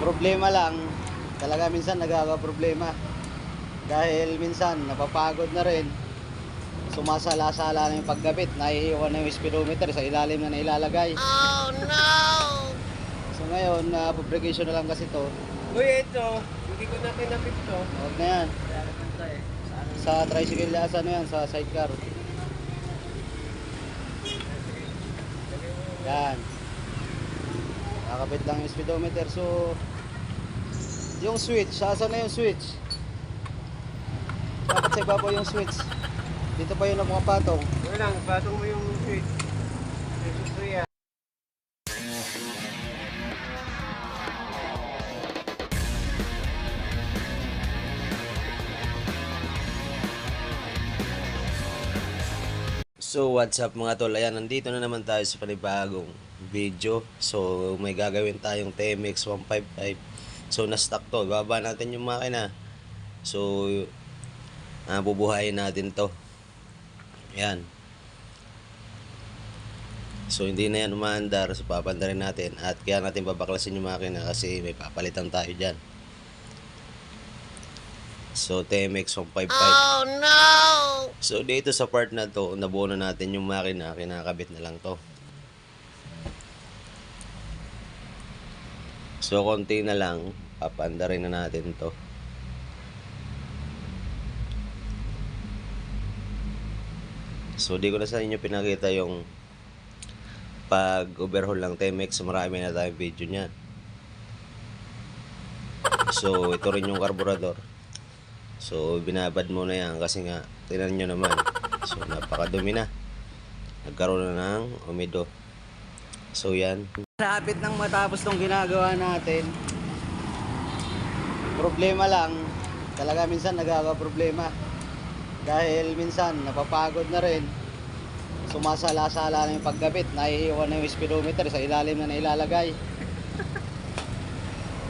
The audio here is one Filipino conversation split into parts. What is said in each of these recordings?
Problema lang, talaga minsan nagkaka-problema. Dahil minsan napapagod na rin. Sumasala-sala na yung pagkabit, naiiwan na yung speedometer sa ilalim na nailalagay. Oh no! So ngayon, na fabrication na lang kasi to. Uy, ito. Hindi ko na kinapit to. Huwag na yan. Sa tricycle yan, ano yan, sa sidecar. Yan. Nakakabit lang yung speedometer. So, yung switch, saan na yung switch? Dapat sa ibabaw yung switch. Dito pa yun ang mga patong. Wala lang, patong mo yung switch. Ito yan. So what's up mga tol, ayan nandito na naman tayo sa panibagong video So may gagawin tayong TMX 155 So na-stock to, baba natin yung makina. So ah, bubuhayin natin to. Ayan. So hindi na yan umaandar, so papandarin natin. At kaya natin babaklasin yung makina kasi may papalitan tayo dyan. So TMX 155 Oh no! So dito sa part na to, nabuo na natin yung makina, kinakabit na lang to. So konti na lang, papandarin na natin to. So di ko na sa inyo pinakita yung pag overhaul lang Temex, marami na tayong video niyan. So ito rin yung carburetor. So, binabad mo na yan kasi nga, tinan nyo naman. So, napakadumi na. Nagkaroon na ng umido. So, yan. Lapit nang matapos tong ginagawa natin. Problema lang, talaga minsan nagkaka-problema. Dahil minsan napapagod na rin. Sumasala-sala na yung pagkabit, naiiwan na yung speedometer sa ilalim na nailalagay.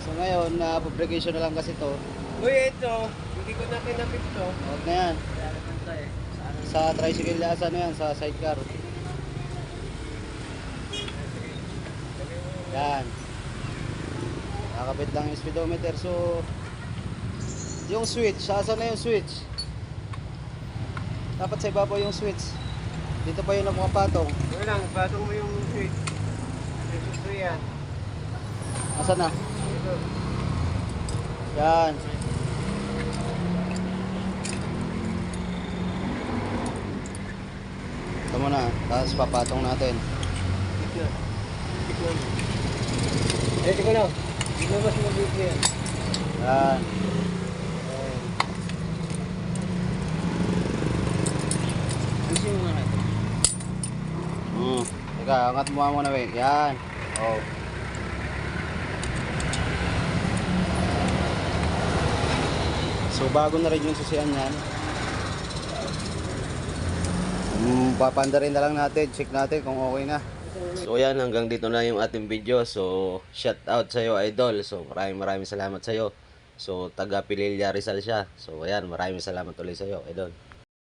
So ngayon, na fabrication na lang kasi to. Uy, ito. Hindi ko na kinapit to. Huwag na yan. Sa tricycle yan, ano yan, sa sidecar. Yan. Nakakabit lang yung speedometer. So, yung switch, saan na yung switch? Dapat sa ibabaw yung switch. Dito pa yun ang mga patong. Wala lang, patong mo yung switch. Ito yan. Asan na? Yan. Ito muna. Tapos papatong natin. Ito. Ito na. Eh, ito ko na. Ito mas mabit yan. Yan. Ayusin mo nga natin. Hmm. Teka, angat mo nga muna, we. Yan. Oh. So, bago na rin yung susian yan. Hmm, papanda rin na lang natin. Check natin kung okay na. So, yan. Hanggang dito na yung ating video. So, shout out sa'yo, idol. So, maraming maraming salamat sa'yo. So, taga Pililla Rizal siya. So, ayan. Maraming salamat ulit sa'yo, idol.